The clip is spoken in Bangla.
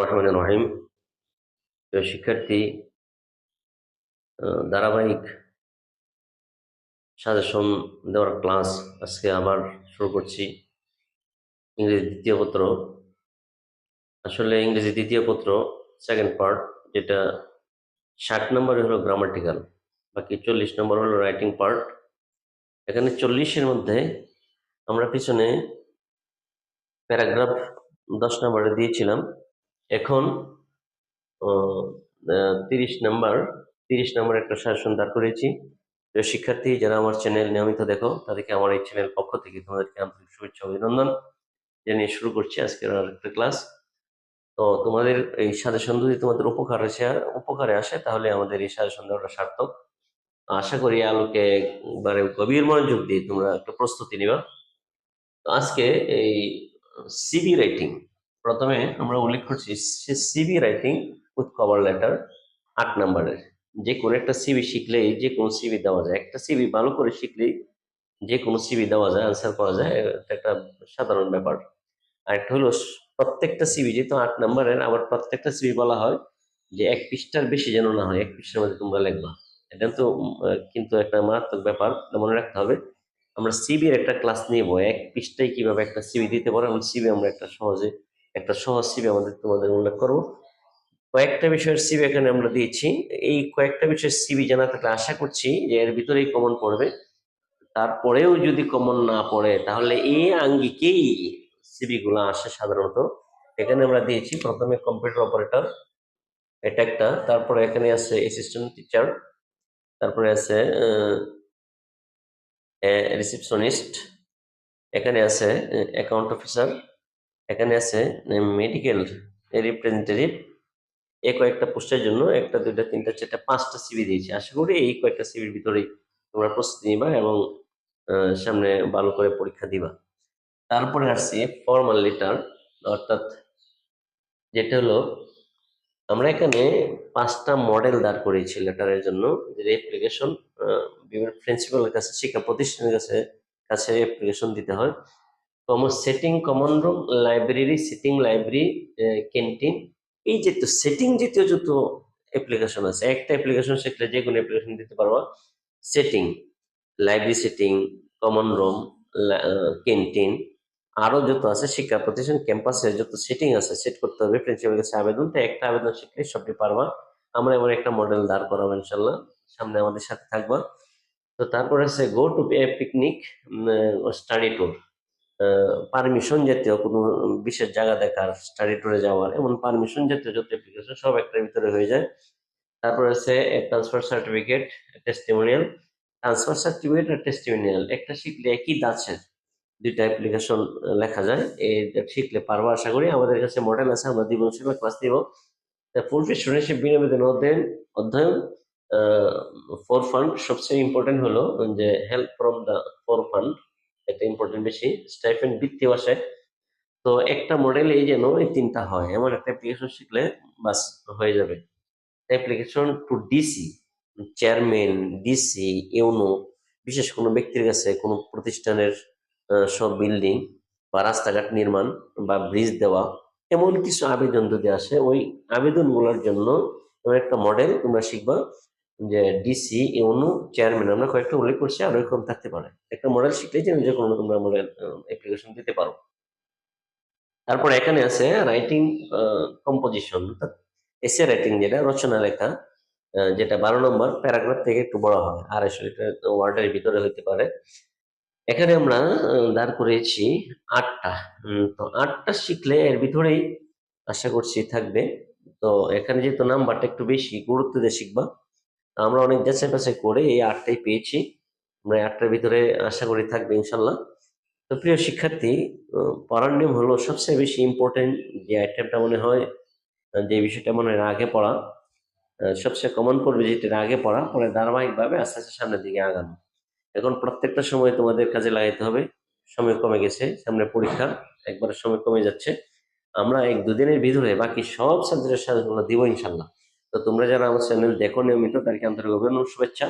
রহিম প্রিয় শিক্ষার্থী ধারাবাহিক সাজেশন দেওয়ার ক্লাস আজকে আবার শুরু করছি। ইংরেজি দ্বিতীয় পত্র। আসলে ইংরেজি দ্বিতীয় পত্র সেকেন্ড পার্ট যেটা ষাট নম্বরে হলো গ্রামাটিক্যাল বাকি চল্লিশ নম্বর হলো রাইটিং পার্ট এখানে চল্লিশের মধ্যে আমরা পিছনে প্যারাগ্রাফ দশ নম্বরে দিয়েছিলাম। এখন তিরিশ নাম্বার, তিরিশ নম্বর একটা শাসন দাঁড় করেছি প্রিয় শিক্ষার্থী, যারা আমার চ্যানেল নিয়মিত দেখো, তাদেরকে আমার এই চ্যানেল পক্ষ থেকে তোমাদেরকে আন্তরিক শুভেচ্ছা অভিনন্দন জানিয়ে শুরু করছি আজকের আর একটা ক্লাস। তো তোমাদের এই সাজেশন যদি তোমাদের উপকার আসে, উপকারে আসে, তাহলে আমাদের এই সাজেশন দেওয়াটা সার্থক। আশা করি আলোকে একবারে গভীর মনোযোগ দিয়ে তোমরা একটা প্রস্তুতি নিবা। আজকে এই সিবি রাইটিং প্রথমে আমরা উল্লেখ করছি CV writing with cover letter আট নাম্বারের যে কোনো একটা সিবি শিখলেই যে কোনো সিবি দেওয়া যায় একটা সিবি ভালো করে শিখলেই যে কোনো সিবি দেওয়া যায় আনসার করা যায় এটা একটা সাধারণ ব্যাপার আর একটা হলো প্রত্যেকটা সিবি যেহেতু আট নাম্বারের আবার প্রত্যেকটা সিবি বলা হয় যে এক পৃষ্ঠার বেশি যেন না হয় এক পৃষ্ঠার মধ্যে তোমরা লিখবা এটা তো কিন্তু একটা মারাত্মক ব্যাপার মনে রাখতে হবে আমরা সিবির একটা ক্লাস নিব এক পৃষ্ঠায় কীভাবে একটা সিবি দিতে পারো এমন সিবি আমরা একটা সহজে একটা সহজ সিবি আমাদের তোমাদের উল্লেখ করব। কয়েকটা বিষয়ের সিবি এখানে আমরা দিয়েছি। এই কয়েকটা বিষয়ের সিবি জানা থাকলে আশা করছি যে এর ভিতরেই কমন পড়বে। তারপরেও যদি কমন না পড়ে, তাহলে এই আঙ্গিকেই সিবি গুলো আসে সাধারণত। এখানে আমরা দিয়েছি প্রথমে কম্পিউটার অপারেটর এটা একটা। তারপরে এখানে আছে অ্যাসিস্ট্যান্ট টিচার তারপরে আছে রিসেপশনিস্ট এখানে আছে অ্যাকাউন্ট অফিসার এখানে আছে মেডিকেল রিপ্রেজেন্টেটিভ এ কয়েকটা পোস্টের জন্য একটা, দুইটা, তিনটা, চারটা, পাঁচটা সিবি দিয়েছি। আশা করি এই কয়েকটা সিবির ভিতরেই তোমরা প্রস্তুতি নিবা এবং সামনে ভালো করে পরীক্ষা দিবা। তারপরে আসছি ফর্মাল লেটার অর্থাৎ যেটা হলো, আমরা এখানে পাঁচটা মডেল দাঁড় করিয়েছি লেটারের জন্য। যে অ্যাপ্লিকেশন বিভিন্ন প্রিন্সিপালের কাছে, শিক্ষা প্রতিষ্ঠানের কাছে কাছে অ্যাপ্লিকেশন দিতে হয়। Common setting common room library sitting library canteen এই যে তো সেটিং জাতীয় যত অ্যাপ্লিকেশন আছে, একটা অ্যাপ্লিকেশন শিখলে যে কোনো অ্যাপ্লিকেশন দিতে পারবা। Setting library setting common room canteen আরও যত আছে শিক্ষা প্রতিষ্ঠান ক্যাম্পাসে যত সেটিং আছে সেট করতে হবে প্রিন্সিপাল কাছে আবেদন। তো একটা আবেদন শিখলে সবটি পারবা। আমরা এবার একটা মডেল দাঁড় করাবো ইনশাল্লাহ, সামনে আমাদের সাথে থাকবা। তো তারপরে আছে go to a picnic study tour permission জাতীয় কোনো বিশেষ জায়গা দেখার স্টাডি ট্যুরে যাওয়ার, এমন পারমিশন জাতীয় যত অ্যাপ্লিকেশন সব একটার ভিতরে হয়ে যায়। তারপর আছে transfer certificate testimonial transfer certificate আর টেস্টিমোনিয়াল একটা শিখলে একই দাঁচের দুইটা অ্যাপ্লিকেশন লেখা যায়। এটা শিখলে পারব আশা করি। আমাদের কাছে মডেল আছে, আমরা দিব সেবা ক্লাস দিব। ফুল ফি স্টুডেন্টশিপ বিনাবেদন অধ্যয়ন অধ্যয়ন ফোর ফান্ড সবচেয়ে ইম্পর্টেন্ট হলো যে help from the four fund এটা ইম্পর্টেন্ট বেশি স্টাইফেন্ড বৃত্তিও আসে তো একটা মডেল এই যেন এই তিনটা হয়। এমন একটা অ্যাপ্লিকেশন শিখলে বাস হয়ে যাবে। Application to DC chairman DC UNO, বিশেষ কোনো ব্যক্তির কাছে কোনো প্রতিষ্ঠানের সব বিল্ডিং বা রাস্তাঘাট নির্মাণ বা ব্রিজ দেওয়া, এমন কিছু আবেদন যদি আসে, ওই আবেদনগুলোর জন্য একটা মডেল তোমরা শিখবা। যে ডিসি ইউনু চেয়ারম্যান আমরা কয়েকটা উল্লেখ করছি আরও এরকম থাকতে পারে। একটা মডেল শিখলেই যে যে কোনো তোমরা মডেল অ্যাপ্লিকেশন দিতে পারো। তারপর এখানে আছে রাইটিং কম্পোজিশন অর্থাৎ এসে রাইটিং যেটা, রচনা লেখা যেটা বারো নম্বর প্যারাগ্রাফ থেকে একটু বড় হয় আড়াইশো ওয়ার্ডের ভিতরে হইতে পারে। এখানে আমরা দাঁড় করেছি আটটা। তো আটটা শিখলে এর ভিতরেই আশা করছি থাকবে। তো এখানে যেহেতু নাম্বারটা একটু বেশি, গুরুত্ব দিয়ে শিখবা। আমরা অনেক যাচাই বাছাই করে এই আটটাই পেয়েছি। আমরা আটটার ভিতরে আশা করি থাকবে ইনশাল্লাহ তো প্রিয় শিক্ষার্থী পড়ার নিয়ম হলো সবচেয়ে বেশি ইম্পর্টেন্ট যে আইটেমটা মনে হয় যে বিষয়টা মনে হয় আগে পড়া সবচেয়ে কমন পড়বে যেটা আগে পড়া, পরে ধারাবাহিকভাবে আস্তে আস্তে সামনের দিকে আগানো। এখন প্রত্যেকটা সময় তোমাদের কাজে লাগাইতে হবে। সময় কমে গেছে, সামনে পরীক্ষা, একবারে সময় কমে যাচ্ছে। আমরা এক দুদিনের ভিতরে বাকি সব সাবজেক্টের সাথে দিব ইনশাল্লাহ তো তোমরা যারা আমার চ্যানেল দেখো নিয়মিত তাদেরকে আন্তরিক অভিনন্দন শুভেচ্ছা।